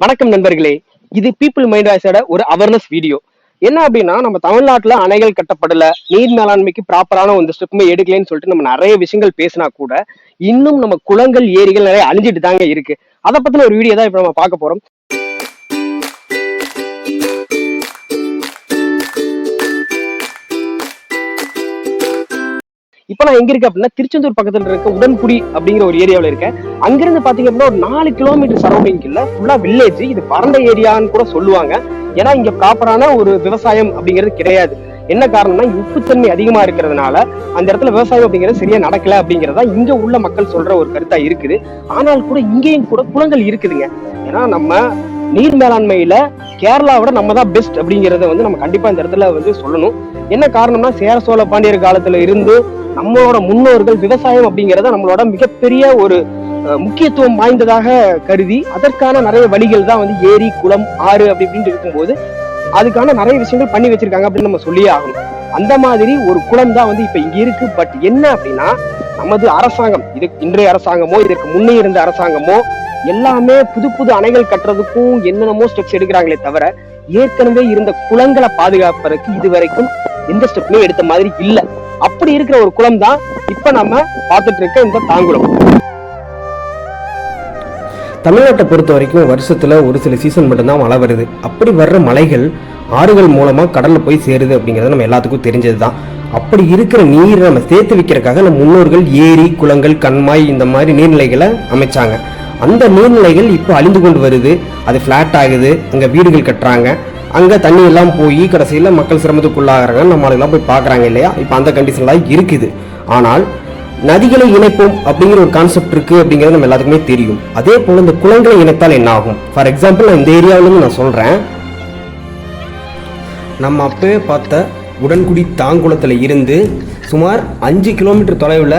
வணக்கம் நண்பர்களே. இது பீப்புள் மைண்ட் வாய்ஸோட ஒரு அவேர்னஸ் வீடியோ என்ன அப்படின்னா நம்ம தமிழ்நாட்டுல அணைகள் கட்டப்படல நீர் மேலாண்மைக்கு ப்ராப்பரான ஒரு ஸ்டெப்புமே எடுக்கலைன்னு சொல்லிட்டு நம்ம நிறைய விஷயங்கள் பேசினா கூட இன்னும் நம்ம குளங்கள் ஏரிகள் நிறைய அழிஞ்சிட்டு தாங்க இருக்கு. அதை பத்தின ஒரு வீடியோ தான் இப்ப நம்ம பார்க்க போறோம். இப்ப நான் எங்க இருக்கேன் அப்படின்னா திருச்செந்தூர் பக்கத்துல இருக்க உடன்குடி அப்படிங்கிற ஒரு ஏரியாவில் இருக்கேன். அங்கிருந்து பாத்தீங்க அப்படின்னா ஒரு நாலு கிலோமீட்டர் சரௌண்டிங்ல ஃபுல்லா வில்லேஜ் இது வறண்ட ஏரியான்னு கூட சொல்லுவாங்க. ஏன்னா இங்க ப்ராப்பரான ஒரு விவசாயம் அப்படிங்கிறது கிடையாது. என்ன காரணம்னா உப்புத்தன்மை அதிகமா இருக்கிறதுனால அந்த இடத்துல விவசாயம் அப்படிங்கிறது சரியா நடக்கல அப்படிங்கறதா இங்க உள்ள மக்கள் சொல்ற ஒரு கருத்தா இருக்குது. ஆனால் கூட இங்கேயும் கூட குளங்கள் இருக்குதுங்க. ஏன்னா நம்ம நீர் மேலாண்மையில கேரளாவோட நம்ம தான் பெஸ்ட் அப்படிங்கறத வந்து நம்ம கண்டிப்பா இந்த இடத்துல வந்து சொல்லணும். என்ன காரணம்னா சேர சோழ பாண்டியர் காலத்துல இருந்து நம்மளோட முன்னோர்கள் விவசாயம் அப்படிங்கிறத நம்மளோட மிகப்பெரிய ஒரு முக்கியத்துவம் வாய்ந்ததாக கருதி அதற்கான நிறைய வழிகள் தான் வந்து ஏரி குளம் ஆறு அப்படி இப்படின்னு இருக்கும்போது அதுக்கான நிறைய விஷயங்கள் பண்ணி வச்சிருக்காங்க அப்படின்னு நம்ம சொல்லியே ஆகணும். அந்த மாதிரி ஒரு குளம் தான் வந்து இப்ப இங்க இருக்கு. பட் என்ன அப்படின்னா நமது அரசாங்கம் இது இன்றைய அரசாங்கமோ இதற்கு முன்னே இருந்த அரசாங்கமோ எல்லாமே புது புது அணைகள் கட்டுறதுக்கும் என்னென்னமோ ஸ்டெப்ஸ் எடுக்கிறாங்களே தவிர ஏற்கனவே இருந்த குளங்களை பாதுகாப்பதற்கு இதுவரைக்கும் எந்த ஸ்டெப்புமே எடுத்த மாதிரி இல்லை. அப்படி இருக்கிற ஒரு குளம் தான் இப்ப நம்ம பார்த்துட்டு இருக்க இந்த தாங்குளம். தமிழ்நாட்டை பொறுத்த வரைக்கும் வருஷத்துல ஒரு சில சீசன் மட்டும்தான் மழை வருது. அப்படி வர்ற மலைகள் ஆறுகள் மூலமா கடல்ல போய் சேருது அப்படிங்கிறது நம்ம எல்லாத்துக்கும் தெரிஞ்சது தான் அப்படி இருக்கிற நீரை நம்ம சேர்த்து வைக்கிறதுக்காக நம்ம முன்னோர்கள் ஏரி குளங்கள் கண்மாய் இந்த மாதிரி நீர்நிலைகளை அமைச்சாங்க. அந்த நீர்நிலைகள் இப்போ அழிந்து கொண்டு வருது. அது ஃப்ளாட் ஆகுது. அங்கே வீடுகள் கட்டுறாங்க. அங்கே தண்ணி எல்லாம் போய் கடைசியில் மக்கள் சிரமத்துக்குள்ளாகிறாங்க. நம்ம ஆளுங்கெல்லாம் போய் பார்க்குறாங்க இல்லையா? இப்போ அந்த கண்டிஷன்லாம் இருக்குது. ஆனால் நதிகளை இணைப்போம் அப்படிங்கிற ஒரு கான்செப்ட் இருக்குது அப்படிங்கிறது நம்ம எல்லாத்துக்குமே தெரியும். அதே போல் இந்த குளங்களை இணைத்தால் என்ன ஆகும் ஃபார் எக்ஸாம்பிள் நான் இந்த ஏரியாவிலேருந்து நான் சொல்கிறேன் நம்ம அப்பவே பார்த்த உடன்குடி தாங்குளத்தில் இருந்து சுமார் அஞ்சு கிலோமீட்டர் தொலைவில்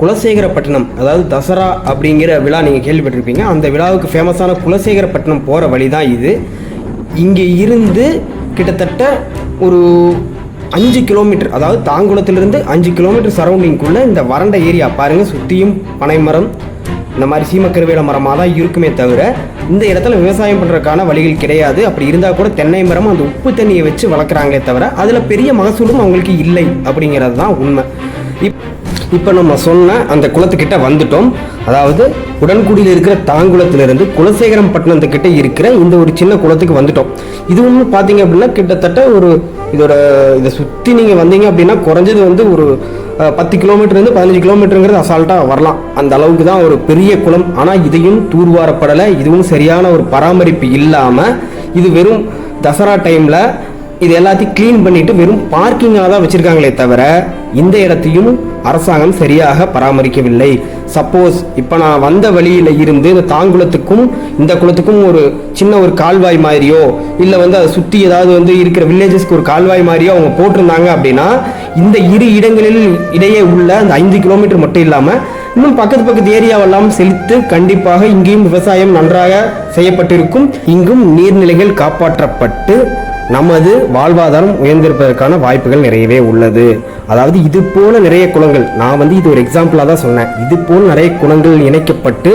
குலசேகரப்பட்டினம் அதாவது தசரா அப்படிங்கிற விழா நீங்கள் கேள்விப்பட்டிருப்பீங்க. அந்த விழாவுக்கு ஃபேமஸான குலசேகரப்பட்டினம் போகிற வழி தான் இது. இங்கே இருந்து கிட்டத்தட்ட ஒரு அஞ்சு கிலோமீட்டர் அதாவது தாங்குளத்திலிருந்து அஞ்சு கிலோமீட்டர் சரௌண்டிங்குள்ளே இந்த வறண்ட ஏரியா பாருங்கள் சுற்றியும் பனைமரம் இந்த மாதிரி சீமக்கருவேல மரமாக தான் இருக்குமே தவிர இந்த இடத்துல விவசாயம் பண்ணுறதுக்கான வழிகள் கிடையாது. அப்படி இருந்தால் கூட தென்னை மரம் அந்த உப்பு தண்ணியை வச்சு வளர்க்குறாங்களே தவிர அதில் பெரிய மகசூலும் அவங்களுக்கு இல்லை அப்படிங்கிறது தான் உண்மை. இப் இப்போ நம்ம சொன்ன அந்த குளத்துக்கிட்ட வந்துட்டோம். அதாவது உடன்குடியில் இருக்கிற தாங்குளத்திலிருந்து குலசேகரம் பட்டணத்துக்கிட்ட இருக்கிற இந்த ஒரு சின்ன குளத்துக்கு வந்துட்டோம். இது ஒன்று பார்த்தீங்க அப்படின்னா கிட்டத்தட்ட ஒரு இதோட இதை சுற்றி நீங்கள் வந்தீங்க அப்படின்னா குறைஞ்சது வந்து ஒரு பத்து கிலோமீட்டர்லேருந்து பதினஞ்சு கிலோமீட்டருங்கிறது அசால்ட்டாக வரலாம். அந்த அளவுக்கு தான் ஒரு பெரிய குளம். ஆனால் இதையும் தூர்வாரப்படலை. இதுவும் சரியான ஒரு பராமரிப்பு இல்லாமல் இது வெறும் தசரா டைமில் இது எல்லாத்தையும் க்ளீன் பண்ணிவிட்டு வெறும் பார்க்கிங்காக தான் வச்சுருக்காங்களே தவிர இந்த இடத்தையும் அரசாங்கம் சரியாக பராமரிக்கவில்லை. சப்போஸ் இப்போ நான் வந்த வழியில் இருந்து இந்த தாங்குளத்துக்கும் இந்த குளத்துக்கும் ஒரு சின்ன ஒரு கால்வாய் மாதிரியோ இல்லை வந்து அதை சுற்றி ஏதாவது வந்து இருக்கிற வில்லேஜஸ்க்கு ஒரு கால்வாய் மாதிரியோ அவங்க போட்டிருந்தாங்க அப்படின்னா இந்த இரு இடங்களில் இடையே உள்ள அந்த ஐந்து கிலோமீட்டர் மட்டும் இல்லாமல் இன்னும் பக்கத்து பக்கத்து ஏரியாவெல்லாம் செலுத்து கண்டிப்பாக இங்கேயும் விவசாயம் நன்றாக செய்யப்பட்டிருக்கும். இங்கும் நீர்நிலைகள் காப்பாற்றப்பட்டு நமது வாழ்வாதாரம் உயர்ந்திருப்பதற்கான வாய்ப்புகள் நிறையவே உள்ளது. அதாவது இது போல நிறைய குளங்கள் நான் வந்து இது ஒரு எக்ஸாம்பிளாக தான் சொன்னேன். இது போல் நிறைய குளங்கள் இணைக்கப்பட்டு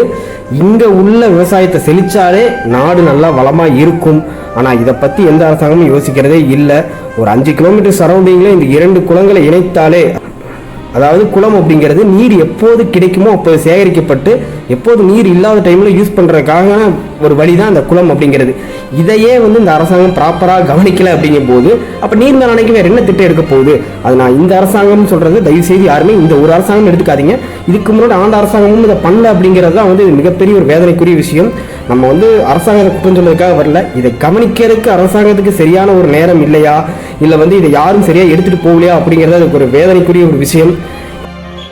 இங்கே உள்ள விவசாயத்தை செழிச்சாலே நாடு நல்லா வளமாக இருக்கும். ஆனால் இதை பற்றி எந்த அரசாங்கமும் யோசிக்கிறதே இல்லை. ஒரு அஞ்சு கிலோமீட்டர் சரௌண்டிங்கில் இந்த இரண்டு குளங்களை இணைத்தாலே அதாவது குளம் அப்படிங்கிறது நீர் எப்போது கிடைக்குமோ அப்போது சேகரிக்கப்பட்டு எப்போது நீர் இல்லாத டைமில் யூஸ் பண்ணுறதுக்காக ஒரு வழி தான் அந்த குளம் அப்படிங்கிறது. இதையே வந்து இந்த அரசாங்கம் ப்ராப்பராக கவனிக்கலை அப்படிங்கும் போது அப்போ நீர் மேலாண்மைக்கு வேறு என்ன திட்டம் எடுக்க போகுது? அது நான் இந்த அரசாங்கம் சொல்கிறது தயவு செய்து யாருமே இந்த ஒரு அரசாங்கம் எடுத்துக்காதீங்க. இதுக்கு முன்னாடி ஆண்ட அரசாங்கமும் இதை பண்ணல அப்படிங்கிறது தான் வந்து மிகப்பெரிய ஒரு வேதனைக்குரிய விஷயம். நம்ம வந்து அரசாங்கத்தை குற்றம் சொல்றதுக்காக வரல. இதை கவனிக்கிறதுக்கு அரசாங்கத்துக்கு சரியான ஒரு நேரம் இல்லையா? இல்லை வந்து இதை யாரும் சரியாக எடுத்துகிட்டு போகலையா அப்படிங்கிறது அதுக்கு ஒரு வேதனைக்குரிய ஒரு விஷயம்.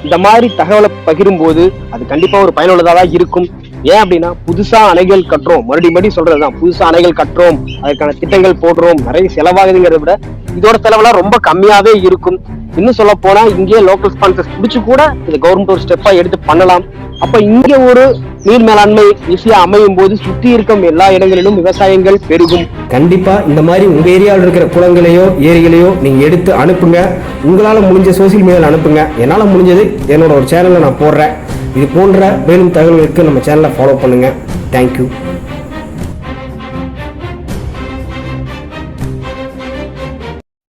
இந்த மாதிரி தகவலை பகிரும்போது அது கண்டிப்பா ஒரு பயனுள்ளதா தான் இருக்கும். ஏன் அப்படின்னா புதுசா அணைகள் கட்டுறோம். மறுபடியும் மறுபடியும் சொல்றதுதான். புதுசா அணைகள் கட்டுறோம். அதற்கான திட்டங்கள் போடுறோம். நிறைய செலவாகுதுங்கிறத விட இதோட செலவெல்லாம் ரொம்ப கம்மியாவே இருக்கும். இன்னும் சொல்ல போனா இங்கேயே லோக்கல் ஸ்பான்சர்ஸ் பிடிச்சு கூட இந்த கவர்மெண்ட் ஒரு ஸ்டெப்பா எடுத்து பண்ணலாம். அப்ப இங்க ஒரு நீர் மேலாண்மை ஈஸியா அமையும் போது சுத்தி இருக்கும் எல்லா இடங்களிலும் விவசாயங்கள் பெருகும். கண்டிப்பா இந்த மாதிரி உங்க ஏரியாவில் இருக்கிற குளங்களையோ ஏரிகளையோ நீங்க எடுத்து அனுப்புங்க. உங்களால முடிஞ்ச சோசியல் மீடியாவில் அனுப்புங்க. என்னால முடிஞ்சது என்னோட ஒரு சேனல்ல நான் போடுறேன். இது போன்ற மேலும் தகவல்களுக்கு நம்ம சேனலை ஃபாலோ பண்ணுங்க. தேங்க்யூ